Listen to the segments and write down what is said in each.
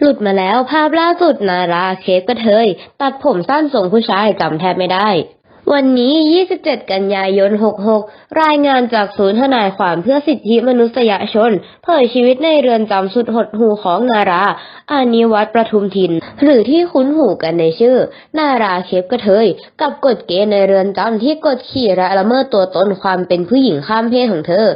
หลุดมาแล้วภาพล่าสุดนาราเคฟกระเทย ตัดผมสั้นทรงผู้ชายจำแทบไม่ได้ วันนี้ 27 กันยายน 66 รายงานจากศูนย์ทนายความเพื่อสิทธิมนุษยชน เผยชีวิตในเรือนจำสุดหดหูของนารา อานิวัตรประทุมทิน หรือที่คุ้นหูกันในชื่อ นาราเคฟกระเทย กับกฎเกณฑ์ในเรือนจำที่กดขี่และละเมิดตัวตนความเป็นผู้หญิงข้ามเพศของเธอ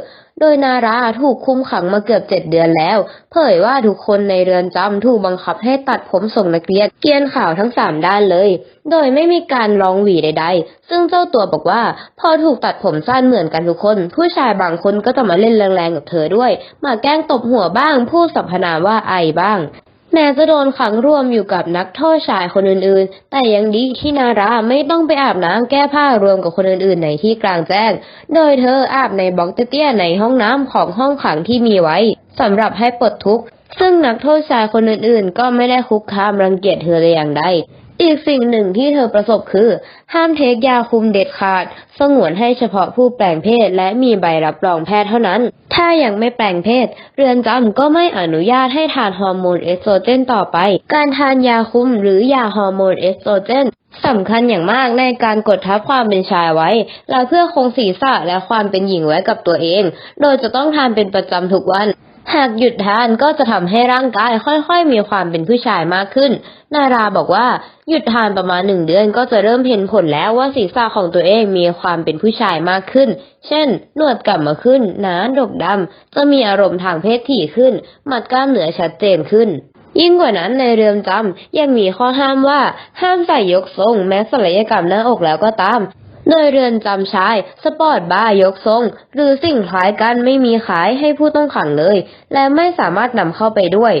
โดยนาราถูกคุมขังมาเกือบเจ็ดเดือนแล้ว เผยว่าทุกคนในเรือนจำถูกบังคับให้ตัดผมส่งนักเรียนเกียนข่าวทั้งสามด้านเลย โดยไม่มีการร้องหวีใด ๆ ซึ่งเจ้าตัวบอกว่า พอถูกตัดผมสั้นเหมือนกันทุกคน ผู้ชายบางคนก็จะมาเล่นแรงๆกับเธอด้วย มาแกล้งตบหัวบ้าง พูดสัมพนามว่าไอบ้าง แม้จะโดนขังร่วมอยู่กับนักโทษชายคนอื่นๆ แต่ยังดีที่นาราไม่ต้องไปอาบน้ำแก้ผ้ารวมกับคนอื่นๆ ในที่กลางแจ้ง โดยเธออาบในบล็อกเตี้ยในห้องน้ำของห้องขังที่มีไว้สำหรับให้ปลดทุกข์ ซึ่งนักโทษชายคนอื่นๆ ก็ไม่ได้คุกคามรังเกียจเธอเลยอย่างใด อีกสิ่งหนึ่งที่เธอประสบคือ ห้ามเทคยาคุมเด็ดขาด สงวนให้เฉพาะผู้แปลงเพศและมีใบรับรองแพทย์เท่านั้น ถ้ายังไม่แปลงเพศ เรือนจำก็ไม่อนุญาตให้ทานฮอร์โมนเอสโตรเจนต่อไป การทานยาคุมหรือยาฮอร์โมนเอสโตรเจนสำคัญอย่างมากในการกดทับความเป็นชายไว้ และเพื่อคงศีรษะและความเป็นหญิงไว้กับตัวเอง โดยจะต้องทานเป็นประจำทุกวัน หากหยุดทานก็จะทำให้ร่างกายค่อยๆ มีความเป็นผู้ชายมากขึ้น นาราบอกว่าหยุดทานประมาณหนึ่งเดือนก็จะเริ่มเห็นผลแล้วว่าศีรษะของตัวเองมีความเป็นผู้ชายมากขึ้น เช่น หนวดกลับมาขึ้น หนาดกดำ จะมีอารมณ์ทางเพศถี่ขึ้น มัดกล้ามเนื้อชัดเจนขึ้นยิ่งกว่านั้นในเรือนจำยังมีข้อห้ามว่าห้ามใส่ยกทรงแม้ศัลยกรรมหน้าอกแล้วก็ตาม โดยเรือนจำชาย สปอร์ตบาร์ยกทรง หรือสิ่งคล้ายกันไม่มีขายให้ผู้ต้องขังเลย และไม่สามารถนำเข้าไปด้วย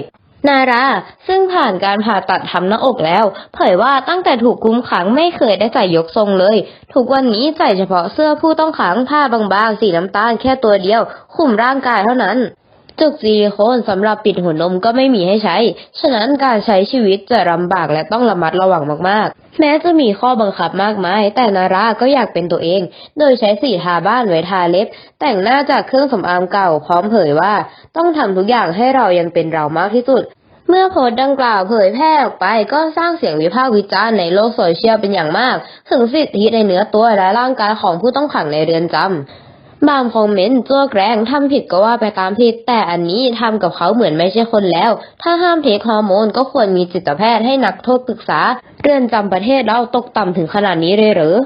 นารา ซึ่งผ่านการผ่าตัดทำหน้าอกแล้ว เผยว่าตั้งแต่ถูกคุมขังไม่เคยได้ใส่ยกทรงเลย ทุกวันนี้ใส่เฉพาะเสื้อผู้ต้องขังผ้าบางๆ สีน้ำตาลแค่ตัวเดียว คุมร่างกายเท่านั้น จุกซิลิโคนสำหรับปิดหัวนมก็ไม่มีให้ใช้ ฉะนั้นการใช้ชีวิตจะลำบากและต้องระมัดระวังมากๆ แม้จะมีข้อบังคับมากมาย แต่นาราก็อยากเป็นตัวเอง โดยใช้สีทาบ้านไว้ทาเล็บ แต่งหน้าจากเครื่องสำอางเก่าพร้อมเผยว่า ต้องทำทุกอย่างให้เรายังเป็นเรามากที่สุดเมื่อโพสต์ดังกล่าวเผยแพร่ออกไปก็สร้างเสียงวิพากษ์วิจารณ์ในโลกโซเชียลเป็นอย่างมาก ถึงสิทธิในเนื้อตัวและร่างกายของผู้ต้องขังในเรือนจำ บางคอมเมนต์ตัวแกรงทำผิดก็ว่าไปตามผิด แต่อันนี้ทำกับเขาเหมือนไม่ใช่คนแล้ว ถ้าห้ามเทคฮอร์โมนก็ควรมีจิตแพทย์ให้นักโทษปรึกษา เรือนจำประเทศเราตกต่ำถึงขนาดนี้เลยเหรอ